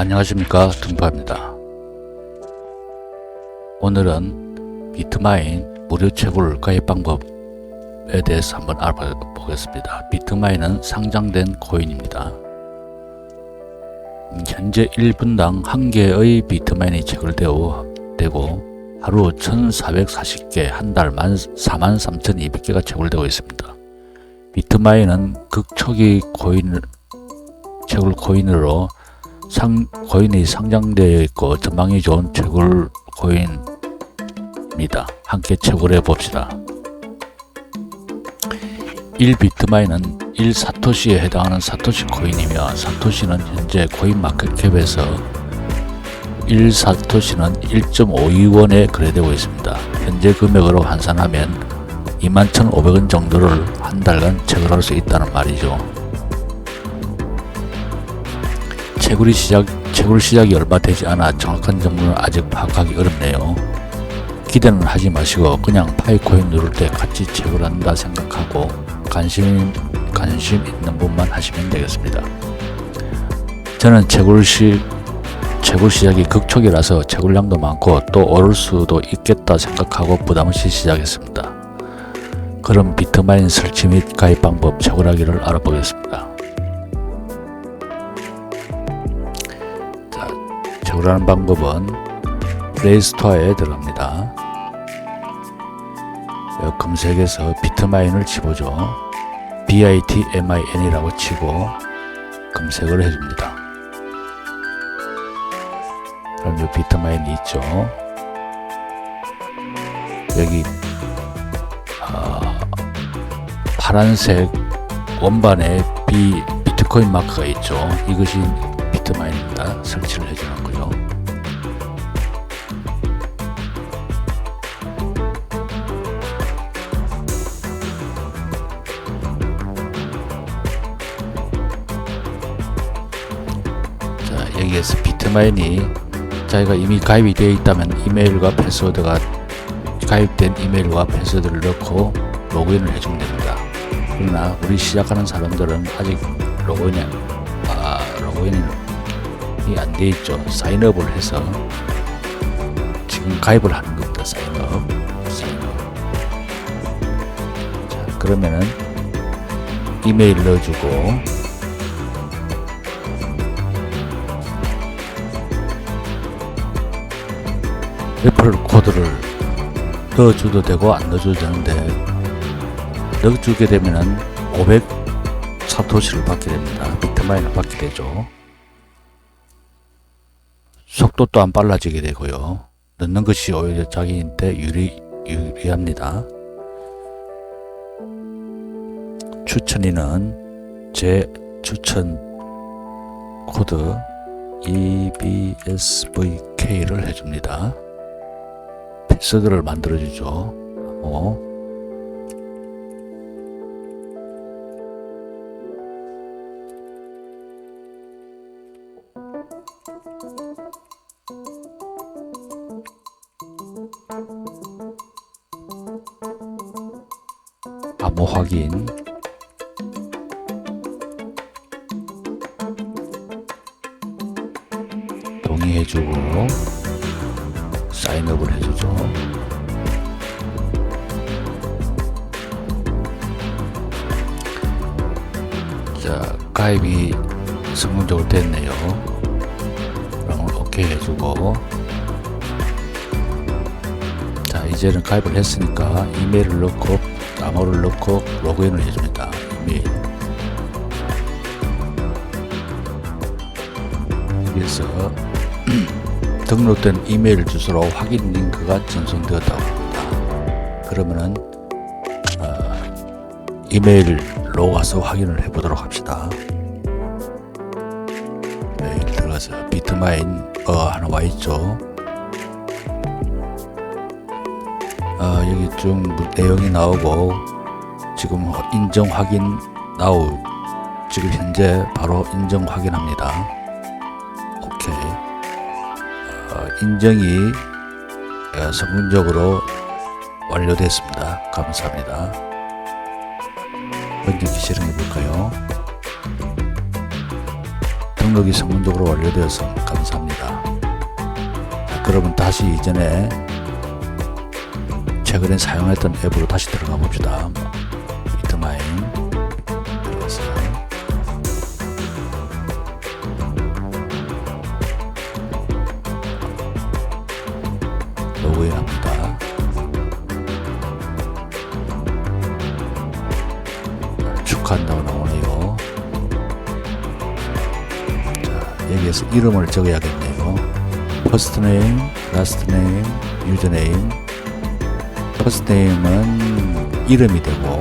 안녕하십니까 등파입니다. 오늘은 비트마인 무료 채굴 가입 방법에 대해서 한번 알아보겠습니다. 비트마인은 상장된 코인입니다. 음, 현재 1분당 1개의 비트마인이 채굴되고 되고 하루 1440개, 한 달 43,200개가 채굴되고 있습니다. 비트마인은 극초기 코인 채굴 코인으로 상, 코인이 상장되어 있고 전망이 좋은 채굴 코인입니다. 함께 채굴해 봅시다. 1비트마인은 1사토시에 해당하는 사토시 코인이며 사토시는 현재 코인 마켓캡에서 1사토시는 1.52원에 거래되고 있습니다. 현재 금액으로 환산하면 21,500원 정도를 한 달간 채굴할 수 있다는 말이죠. 채굴이 시작, 채굴 시작이 얼마 되지 않아 정확한 정보는 아직 파악하기 어렵네요. 기대는 하지 마시고 그냥 파이코인 누를 때 같이 채굴한다 생각하고 관심, 관심 있는 분만 하시면 되겠습니다. 저는 채굴 시, 채굴 시작이 극초기라서 채굴량도 많고 또 오를 수도 있겠다 생각하고 부담 없이 시작했습니다. 그럼 비트마인 설치 및 가입 방법 채굴하기를 알아보겠습니다. 채굴하는 방법은 플레이스토어에 들어갑니다. 검색에서 비트마인을 치보죠. bitmin이라고 치고 검색을 해줍니다. 그럼 여기 비트마인이 있죠. 여기 아, 파란색 원반에 비, 비트코인 마크가 있죠. 이것이 비트마인입니다. 설치를 해주는 거 비트마인이 자기가 이미 가입이 되어 있다면 이메일과 패스워드가 가입된 이메일과 패스워드를 넣고 로그인을 해주면 됩니다. 그러나 우리 시작하는 사람들은 아직 로그인이 아, 로그인이 안 돼 있죠. 사인업을 해서 지금 가입을 하는 겁니다. 사인업, 사인업. 자, 그러면은 이메일 넣어주고 레퍼럴 코드를 넣어줘도 되고 안 넣어줘도 되는데 넣어주게 되면은 500 사토시를 받게 됩니다. 비트마인을 받게 되죠. 속도 또한 빨라지게 되고요. 넣는 것이 오히려 자기한테 유리, 유리합니다. 추천인은 제 추천 코드 EBSVK를 해줍니다. 패스워드를 만들어주죠. 어. 암호 확인 동의해주고 사인업을 해주죠. 자, 가입이 성공적으로 됐네요. 그럼 오케이 해주고 자, 이제는 가입을 했으니까 이메일을 넣고 암호를 넣고 로그인을 해줍니다. 이메일 여기서 등록된 이메일 주소로 확인 링크가 전송되었다고 합니다. 그러면은 어, 이메일로 가서 확인을 해보도록 합시다. 메일 들어가서 비트마인 어 하나 와 있죠. 어, 여기 좀 내용이 나오고 지금 인정 확인 나오 지금 현재 바로 인정 확인합니다. 인정이 어, 성공적으로 완료됐습니다. 감사합니다. 번역기 실행해 볼까요? 등록이 성공적으로 완료되어서 감사합니다. 자, 그러면 다시 이전에 최근에 사용했던 앱으로 다시 들어가 봅시다. 로그인합니다. 자, 축하한다고 나오네요. 자, 여기에서 이름을 적어야겠네요. 퍼스트 네임, 라스트 네임, 유저 네임. 퍼스트 네임은 이름이 되고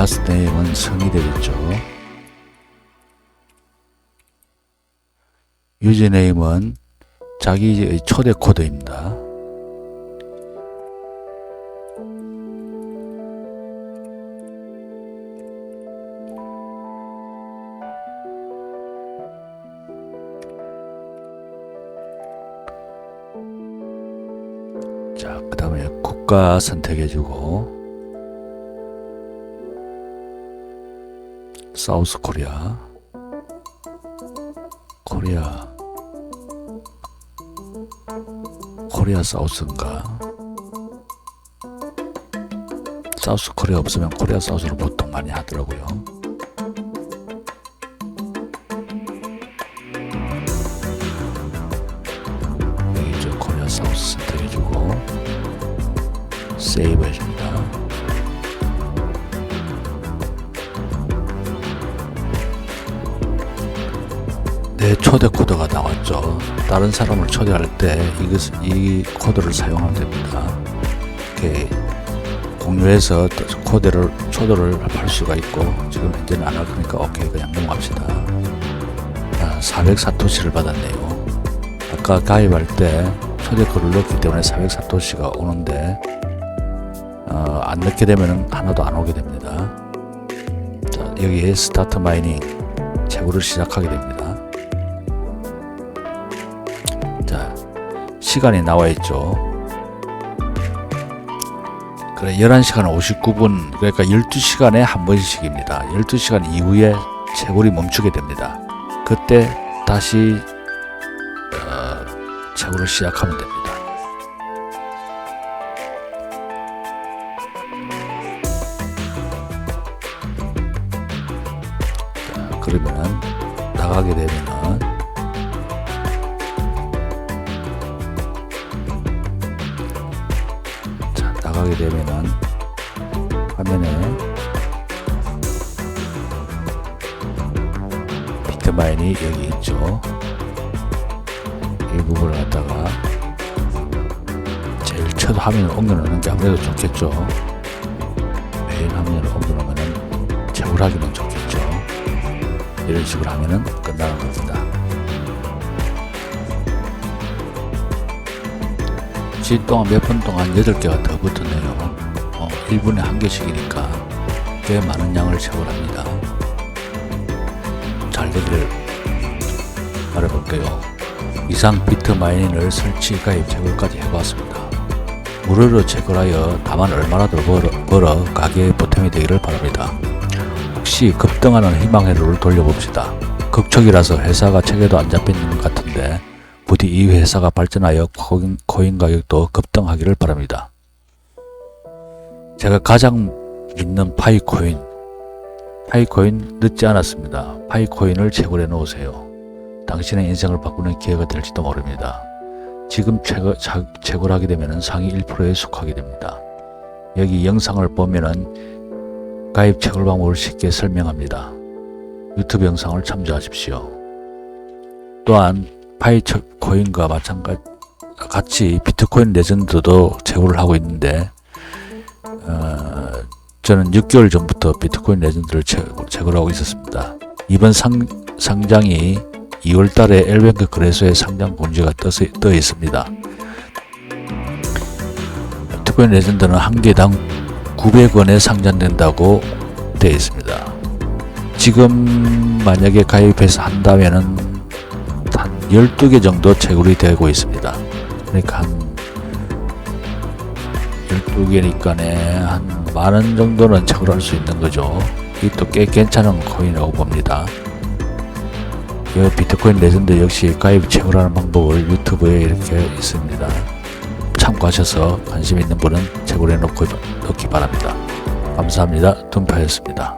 라스트 네임은 성이 되겠죠. 유저네임은 자기의 초대 코드입니다. 자, 그 다음에 국가 선택해주고 사우스 코리아. 코리아. 코리아 사우스인가? 사우스 코리아 없으면 코리아 사우스로 보통 많이 하더라고요. 여기 이제 코리아 사우스 선택해주고 세이브 해줍니다 내 초대 코드가 나왔죠. 다른 사람을 초대할 때 이것, 이 코드를 사용하면 됩니다. 이렇게 공유해서 코드를 초대를 할 수가 있고 지금 현재는 안 할 거니까 오케이 그냥 넘어갑시다. 아, 404토시를 받았네요. 아까 가입할 때 초대 코드를 넣었기 때문에 404토시가 오는데 어, 안 넣게 되면 하나도 안 오게 됩니다. 자, 여기에 스타트 마이닝 재고를 시작하게 됩니다. 시간이 나와 있죠. 그래, 11시간 59분, 그러니까 12시간에 한 번씩입니다. 12시간 이후에 채굴이 멈추게 됩니다. 그때 다시, 어, 채굴을 시작하면 됩니다. 자, 그러면은, 나가게 되면은, 자, 나가게 되면은 화면에 비트마인이 여기 있죠. 이 부분을 갖다가 제일 첫 화면을 옮겨놓는 게 아무래도 좋겠죠. 메인 화면을 옮겨놓으면은 재울하기는 좋겠죠. 이런 식으로 하면은 끝나는 겁니다. 지 동안 몇 분 동안 8개가 더 붙었네요. 어, 1분에 한 개씩이니까 꽤 많은 양을 채굴합니다. 잘 되기를 바라볼게요. 이상 비트 마이닝을 설치, 가입, 채굴까지 해봤습니다. 무료로 채굴하여 다만 얼마나 더 벌어, 벌어 가게에 보탬이 되기를 바랍니다. 혹시 급등하는 희망회로를 돌려봅시다. 극초기라서 회사가 체계도 안 잡히는 것 같은데 부디 이 회사가 발전하여 코인, 코인 가격도 급등하기를 바랍니다. 제가 가장 믿는 파이코인, 파이코인 늦지 않았습니다. 파이코인을 채굴해 놓으세요. 당신의 인생을 바꾸는 기회가 될지도 모릅니다. 지금 채굴, 자- 채굴하게 되면 상위 1%에 속하게 됩니다. 여기 영상을 보면은 가입 채굴 방법을 쉽게 설명합니다. 유튜브 영상을 참조하십시오. 또한 파이 코인과 마찬가지 같이 비트코인 레전드도 채굴을 하고 있는데 어, 저는 6개월 전부터 비트코인 레전드를 채굴, 채굴하고 있었습니다. 이번 상, 상장이 2월 달에 엘뱅크 거래소에 상장 공지가 떠, 떠 있습니다. 비트코인 레전드는 한 개당 900원에 상장된다고 가입되어 있습니다. 지금 만약에 가입해서 한다면은 한 12개 정도 채굴이 되고 있습니다. 그러니까 한 12개니까네 한 만 원 정도는 채굴할 수 있는 거죠. 이것도 꽤 괜찮은 코인이라고 봅니다. 이 비트코인 레전드 역시 가입 채굴하는 방법을 유튜브에 이렇게 있습니다. 참고하셔서 관심 있는 분은 채굴해 놓고 놓기 바랍니다. 감사합니다. 둠파였습니다.